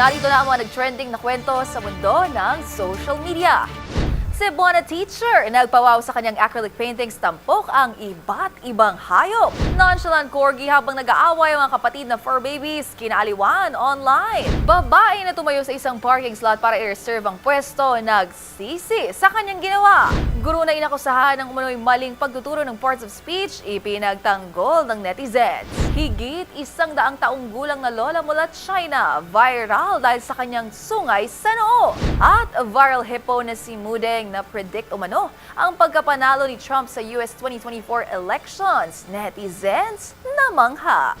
Narito na ang mga nag-trending na kwento sa mundo ng social media. Cebuana teacher, nagpawaw sa kanyang acrylic paintings tampok ang iba't ibang hayop. Nonchalant corgi habang nag-aaway ang mga kapatid na fur babies, kinaaliwan online. Babae na tumayo sa isang parking slot para i-reserve ang pwesto, nagsisi sa kanyang ginawa. Guro na inakusahan ng umano'y maling pagtuturo ng parts of speech, ipinagtanggol ng netizens. Higit isang daang taong gulang na lola mula China, viral dahil sa kanyang sungay sa noo. At viral hippo na si Mudeng na predict umano ang pagkapanalo ni Trump sa US 2024 elections. Netizens namangha.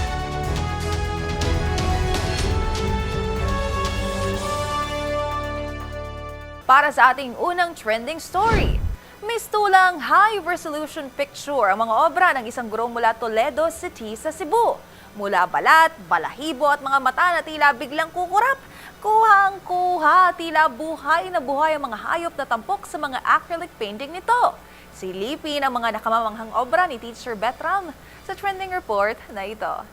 Para sa ating unang trending story, mistulang high-resolution picture ang mga obra ng isang guro mula Toledo City sa Cebu. Mula balat, balahibo at mga mata na tila biglang kukurap, kuhang-kuha, tila buhay na buhay ang mga hayop na tampok sa mga acrylic painting nito. Silipin ang mga nakamamanghang obra ni Teacher Betram sa trending report na ito.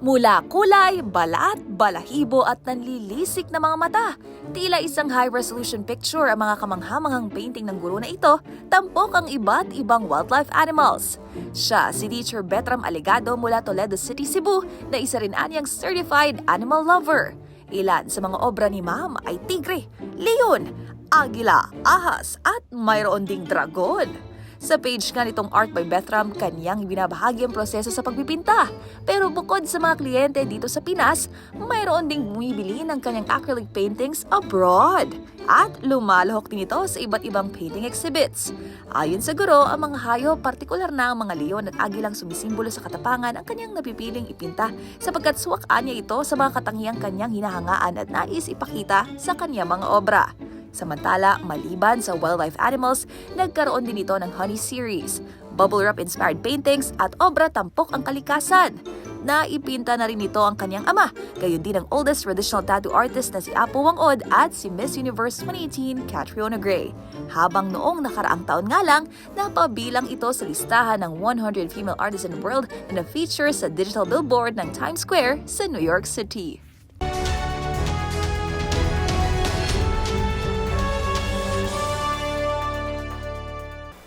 Mula kulay, balat, balahibo at nanlilisik na mga mata. Tila isang high-resolution picture ang mga kamanghamanghang painting ng guro na ito, tampok ang iba't ibang wildlife animals. Siya si Teacher Betram Alegado mula Toledo City, Cebu na isa rin anyang certified animal lover. Ilan sa mga obra ni Ma'am ay tigre, leon, agila, ahas at mayroon ding dragon. Sa page nga nitong Art by Bethram, kanyang ibinabahagi ang proseso sa pagpipinta. Pero bukod sa mga kliyente dito sa Pinas, mayroon ding bumibili ng kanyang acrylic paintings abroad. At lumalahok din ito sa iba't ibang painting exhibits. Ayon sa guro, ang mga hayop, partikular na ang mga leon at agilang sumisimbolo sa katapangan ang kanyang napipiling ipinta sapagkat suwakaan niya ito sa mga katangiang kanyang hinahangaan at nais ipakita sa kanyang mga obra. Samantala, maliban sa wildlife animals, nagkaroon din ito ng Honey series, bubble wrap inspired paintings at obra tampok ang kalikasan. Naipinta na rin ito ang kanyang ama, gayon din ang oldest traditional tattoo artist na si Apo Wangod at si Miss Universe 2018 Catriona Gray. Habang noong nakaraang taon nga lang, napabilang ito sa listahan ng 100 female artists in the world na na-feature sa digital billboard ng Times Square sa New York City.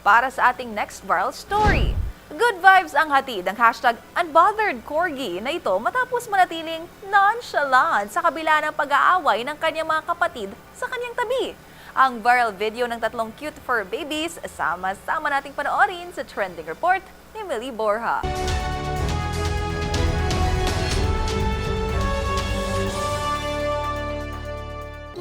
Para sa ating next viral story. Good vibes ang hatid ng hashtag Unbothered Corgi na ito matapos manatiling nonchalant sa kabila ng pag-aaway ng kanyang mga kapatid sa kanyang tabi. Ang viral video ng tatlong cute fur babies, sama-sama nating panoorin sa trending report ni Millie Borja.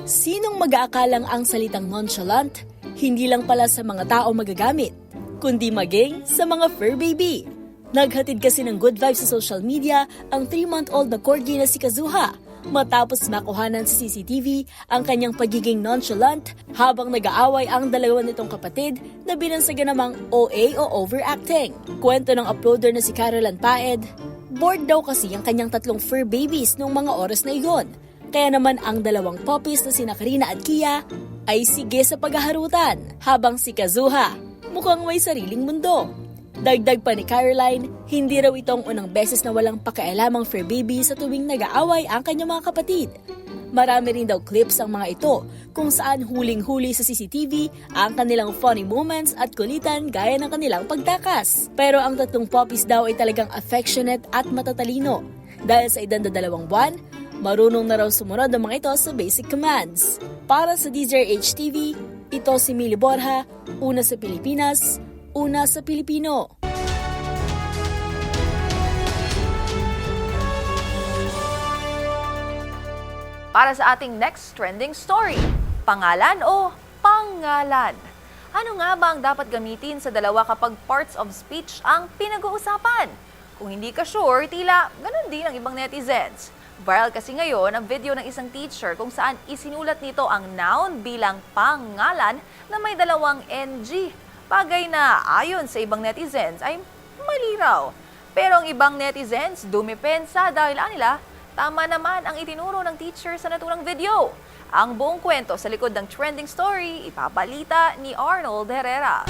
Sinong mag-aakalang ang salitang nonchalant? Hindi lang pala sa mga tao magagamit, kundi maging sa mga fur baby. Naghatid kasi ng good vibes sa social media ang 3-month-old na corgi na si Kazuha matapos makuhanan sa CCTV ang kanyang pagiging nonchalant habang nag-aaway ang dalawa nitong kapatid na binansagan namang OA o overacting. Kwento ng uploader na si Carolan Paed, bored daw kasi ang kanyang tatlong fur babies noong mga oras na iyon. Kaya naman ang dalawang puppies na sina Karina at Kia ay sige sa paghaharutan habang si Kazuha mukhang may sariling mundo. Dagdag pa ni Caroline, hindi raw itong unang beses na walang pakialamang fur baby sa tuwing nag-aaway ang kanyang mga kapatid. Marami rin daw clips ang mga ito kung saan huling-huli sa CCTV ang kanilang funny moments at kulitan gaya ng kanilang pagtakas. Pero ang tatlong puppies daw ay talagang affectionate at matatalino. Dahil sa edad na dalawang buwan, marunong na raw sumunod ang mga ito sa basic commands. Para sa DZRH TV, ito si Mili Borja, una sa Pilipinas, una sa Pilipino. Para sa ating next trending story, pangalan o pangalan? Ano nga ba ang dapat gamitin sa dalawa kapag parts of speech ang pinag-uusapan? Kung hindi ka sure, tila ganun din ang ibang netizens. Viral kasi ngayon ang video ng isang teacher kung saan isinulat nito ang noun bilang pangalan na may dalawang NG. Bagay na ayon sa ibang netizens ay mali raw. Pero ang ibang netizens dumipensa dahil anila, tama naman ang itinuro ng teacher sa naturang video. Ang buong kwento sa likod ng trending story, ipabalita ni Arnold Herrera.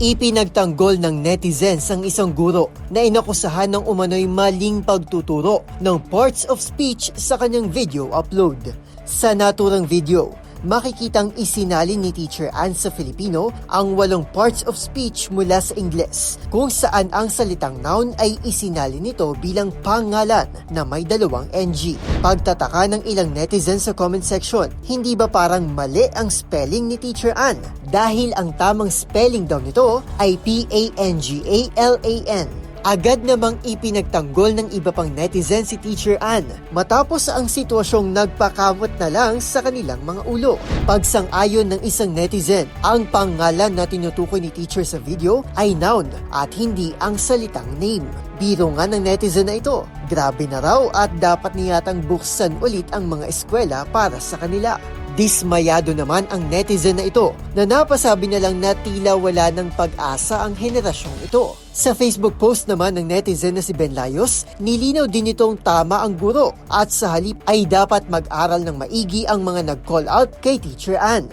Ipinagtanggol ng netizens ang isang guro na inakusahan ng umano'y maling pagtuturo ng parts of speech sa kanyang video upload. Sa naturang video, makikitang isinalin ni Teacher Ann sa Filipino ang walong parts of speech mula sa Ingles, kung saan ang salitang noun ay isinalin nito bilang pangalan na may dalawang NG. Pagtataka ng ilang netizens sa comment section, hindi ba parang mali ang spelling ni Teacher Ann? Dahil ang tamang spelling daw nito ay P-A-N-G-A-L-A-N. Agad namang ipinagtanggol ng iba pang netizen si Teacher Ann matapos ang sitwasyong nagpakamot na lang sa kanilang mga ulo. Pagsang-ayon ng isang netizen, ang pangalan na tinutukoy ni Teacher sa video ay noun at hindi ang salitang name. Biro nga ng netizen na ito, grabe na raw at dapat niyatang buksan ulit ang mga eskwela para sa kanila. Dismayado naman ang netizen na ito na napasabi na lang na tila wala ng pag-asa ang henerasyong ito. Sa Facebook post naman ng netizen na si Ben Layos, nilinaw din itong tama ang guro at sa halip ay dapat mag-aral ng maigi ang mga nag-call out kay Teacher Ann.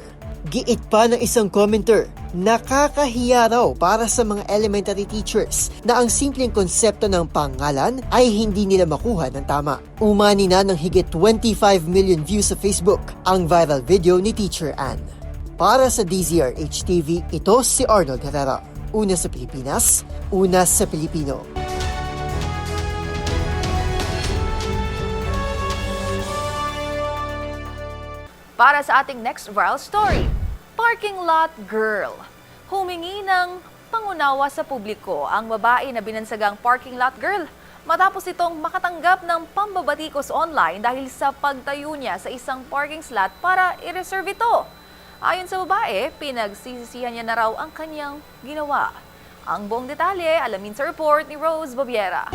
Giit pa ng isang commenter, nakakahiya raw para sa mga elementary teachers na ang simpleng konsepto ng pangalan ay hindi nila makuha ng tama. Umani na ng higit 25 million views sa Facebook ang viral video ni Teacher Ann. Para sa DZRH TV, ito si Arnold Herrera. Una sa Pilipinas, una sa Pilipino. Para sa ating next viral story, Parking Lot Girl. Humingi ng pangunawa sa publiko ang babae na binansagang parking lot girl matapos itong makatanggap ng pambabatikos online dahil sa pagtayo niya sa isang parking slot para i-reserve ito. Ayon sa babae, pinagsisisihan niya na raw ang kanyang ginawa. Ang buong detalye, alamin sa report ni Rose Babiera.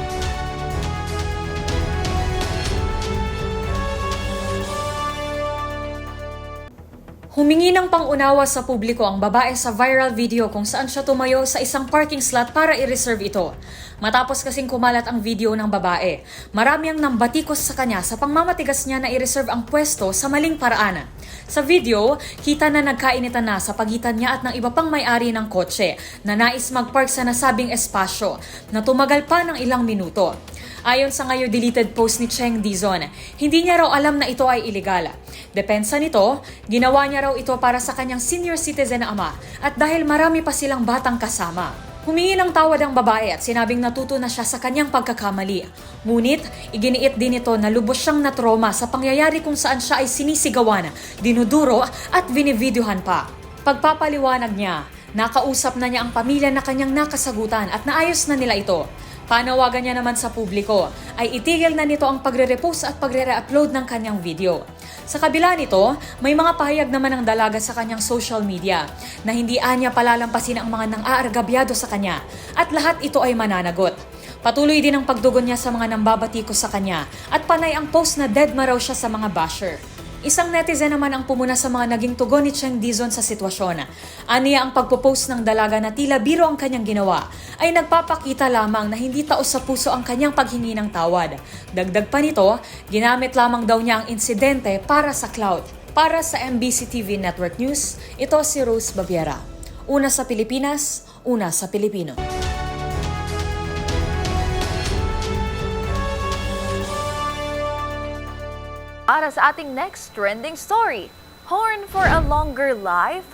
Humingi ng pangunawa sa publiko ang babae sa viral video kung saan siya tumayo sa isang parking slot para i-reserve ito. Matapos kasing kumalat ang video ng babae, marami ang nambatikos sa kanya sa pangmamatigas niya na i-reserve ang pwesto sa maling paraan. Sa video, kita na nagkainitan na sa pagitan niya at ng iba pang may-ari ng kotse na nais mag-park sa nasabing espasyo na tumagal pa ng ilang minuto. Ayon sa ngayon deleted post ni Cheng Dizon, hindi niya raw alam na ito ay illegal. Depensa nito, ginawa niya raw ito para sa kanyang senior citizen na ama at dahil marami pa silang batang kasama. Humingi ng tawad ang babae at sinabing natuto na siya sa kanyang pagkakamali. Ngunit, iginiit din ito na lubos siyang natroma sa pangyayari kung saan siya ay sinisigawan, dinuduro at binivideohan pa. Pagpapaliwanag niya, nakausap na niya ang pamilya na kanyang nakasagutan at naayos na nila ito. Panawagan niya naman sa publiko ay itigil na nito ang pagre-repost at pagre-re-upload ng kanyang video. Sa kabila nito, may mga pahayag naman ng dalaga sa kanyang social media na hindi anya palalampasin ang mga nang-aargabyado sa kanya at lahat ito ay mananagot. Patuloy din ang pagdugon niya sa mga nambabatiko sa kanya at panay ang post na dead ma raw siya sa mga basher. Isang netizen naman ang pumuna sa mga naging tugon ni Cheng Dizon sa sitwasyon. Aniya ang pagpo-post ng dalaga na tila biro ang kanyang ginawa ay nagpapakita lamang na hindi taos sa puso ang kanyang paghingi ng tawad. Dagdag pa nito, ginamit lamang daw niya ang insidente para sa cloud. Para sa MBC TV Network News, ito si Rose Baviera. Una sa Pilipinas, una sa Pilipino. Para sa ating next trending story, Horn for a Longer Life?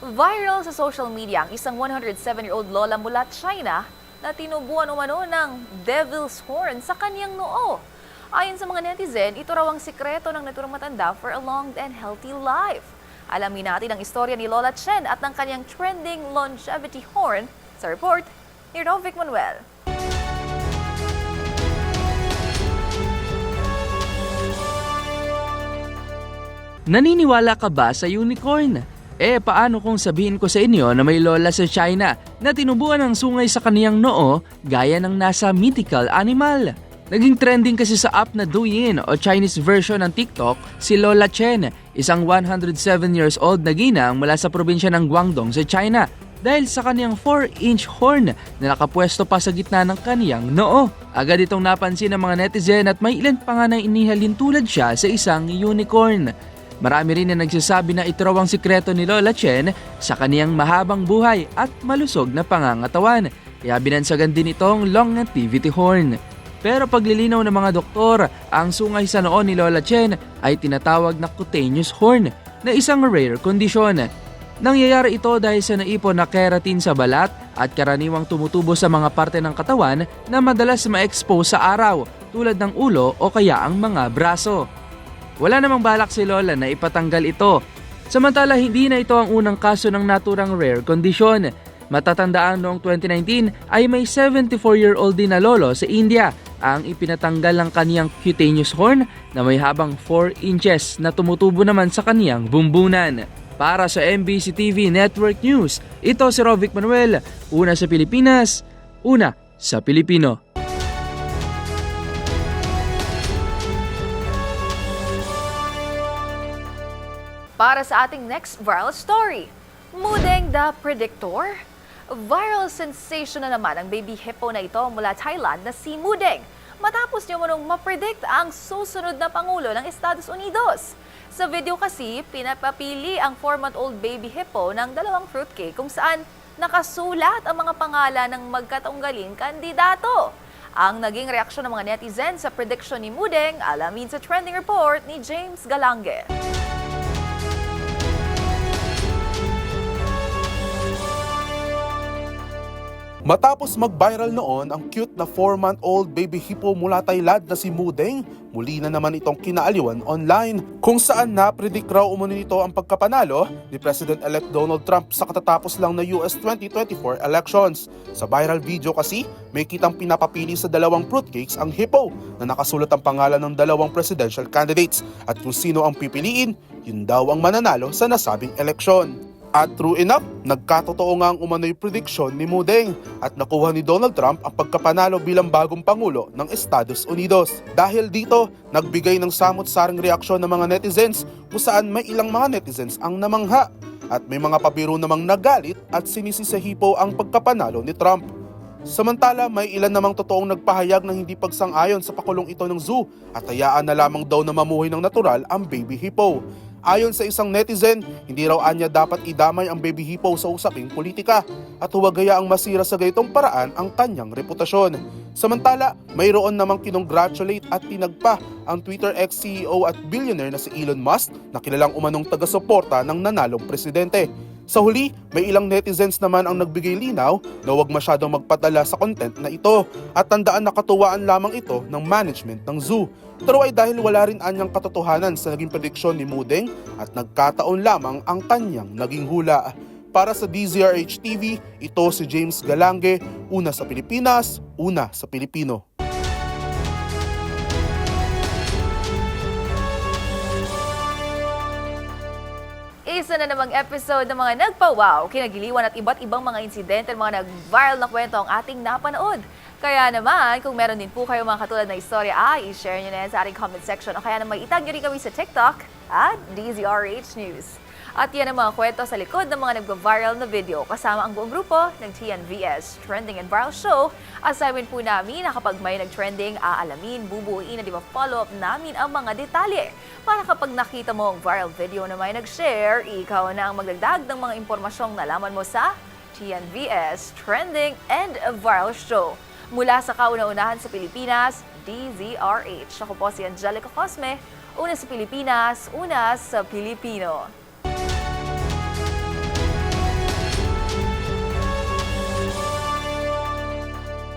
Viral sa social media ang isang 107-year-old lola mula China na tinubuan umano ng devil's horn sa kanyang noo. Ayon sa mga netizen, ito raw ang sikreto ng naturang matanda for a long and healthy life. Alamin natin ang istorya ni Lola Chen at ng kanyang trending longevity horn sa report ni Rovic Manuel. Naniniwala ka ba sa unicorn? Eh paano kung sabihin ko sa inyo na may lola sa China na tinubuan ng sungay sa kaniyang noo gaya ng nasa mythical animal? Naging trending kasi sa app na Douyin o Chinese version ng TikTok si Lola Chen, isang 107 years old na ginang mula sa probinsya ng Guangdong sa China dahil sa kaniyang 4-inch horn na nakapwesto pa sa gitna ng kaniyang noo. Agad itong napansin ng mga netizen at may ilan pa nga na inihalin tulad siya sa isang unicorn. Marami rin na nagsasabi na ito ang sikreto ni Lola Chen sa kaniyang mahabang buhay at malusog na pangangatawan. Kaya binansagan din itong longevity horn. Pero paglilinaw ng mga doktor, ang sungay sa noo ni Lola Chen ay tinatawag na cutaneous horn na isang rare condition. Nangyayari ito dahil sa naipon na keratin sa balat at karaniwang tumutubo sa mga parte ng katawan na madalas ma-expose sa araw tulad ng ulo o kaya ang mga braso. Wala namang balak si Lola na ipatanggal ito. Samantala hindi na ito ang unang kaso ng naturang rare condition. Matatandaan noong 2019 ay may 74-year-old din na lolo sa India ang ipinatanggal ng kaniyang cutaneous horn na may habang 4 inches na tumutubo naman sa kaniyang bumbunan. Para sa MBC TV Network News, ito si Rovic Manuel, una sa Pilipinas, una sa Pilipino. Para sa ating next viral story, Mudeng the Predictor. Viral sensation na naman ang baby hippo na ito mula Thailand na si Mudeng. Matapos niya manong mapredict ang susunod na Pangulo ng Estados Unidos. Sa video kasi, pinapapili ang 4-month-old baby hippo ng dalawang fruitcake kung saan nakasulat ang mga pangalan ng magkataunggaling kandidato. Ang naging reaksyon ng mga netizen sa prediction ni Mudeng, alamin sa trending report ni James Galange. Matapos mag-viral noon ang cute na 4-month-old baby hippo mula Thailand na si Mudeng, muli na naman itong kinaaliwan online kung saan na-predict raw umano nito ang pagkapanalo ni President-elect Donald Trump sa katatapos lang na US 2024 elections. Sa viral video kasi, may kitang pinapapili sa dalawang fruitcakes ang hippo na nakasulat ang pangalan ng dalawang presidential candidates at kung sino ang pipiliin, yun daw ang mananalo sa nasabing eleksyon. At true enough, nagkatotoo nga ang umano'y prediction ni Mudeng at nakuha ni Donald Trump ang pagkapanalo bilang bagong Pangulo ng Estados Unidos. Dahil dito, nagbigay ng samot-saring reaksyon ng mga netizens kung saan may ilang mga netizens ang namangha at may mga pabiro namang nagalit at sinisisahipo ang pagkapanalo ni Trump. Samantala, may ilan namang totoong nagpahayag ng hindi pagsang-ayon sa pakulong ito ng zoo at hayaan na lamang daw na mamuhay ng natural ang baby hippo. Ayon sa isang netizen, hindi raw anya dapat idamay ang baby hippo sa usaping politika at huwag hayaang masira sa gaytong paraan ang kanyang reputasyon. Samantala, mayroon namang kinongratulate at tinagpa ang Twitter ex-CEO at billionaire na si Elon Musk na kilalang umanong taga-suporta ng nanalong presidente. Sa huli, may ilang netizens naman ang nagbigay linaw na huwag masyadong magpadala sa content na ito at tandaan na katuwaan lamang ito ng management ng zoo. Pero ay dahil wala rin anyang katotohanan sa naging prediksyon ni Mudeng at nagkataon lamang ang kanyang naging hula. Para sa DZRH TV, ito si James Galange, una sa Pilipinas, una sa Pilipino. Isa na namang episode ng mga nagpa-wow, kinagiliwan at iba't ibang mga insidente at mga nag-viral na kwento ang ating napanood. Kaya naman, kung meron din po kayo mga katulad na istorya, ay i-share nyo na yan sa ating comment section o kaya naman itag nyo rin kami sa TikTok at DZRH News. At yan ang mga kwento sa likod ng mga nagva-viral na video kasama ang buong grupo ng TNVS Trending and Viral Show. Assignment po namin na kapag may nag-trending, aalamin, bubuuin at iba-follow up namin ang mga detalye. Para kapag nakita mo ang viral video na may nag-share, ikaw na ang magdagdag ng mga impormasyong nalaman mo sa TNVS Trending and Viral Show. Mula sa kauna-unahan sa Pilipinas, DZRH. Ako po si Angelica Cosme, una sa Pilipinas, una sa Pilipino.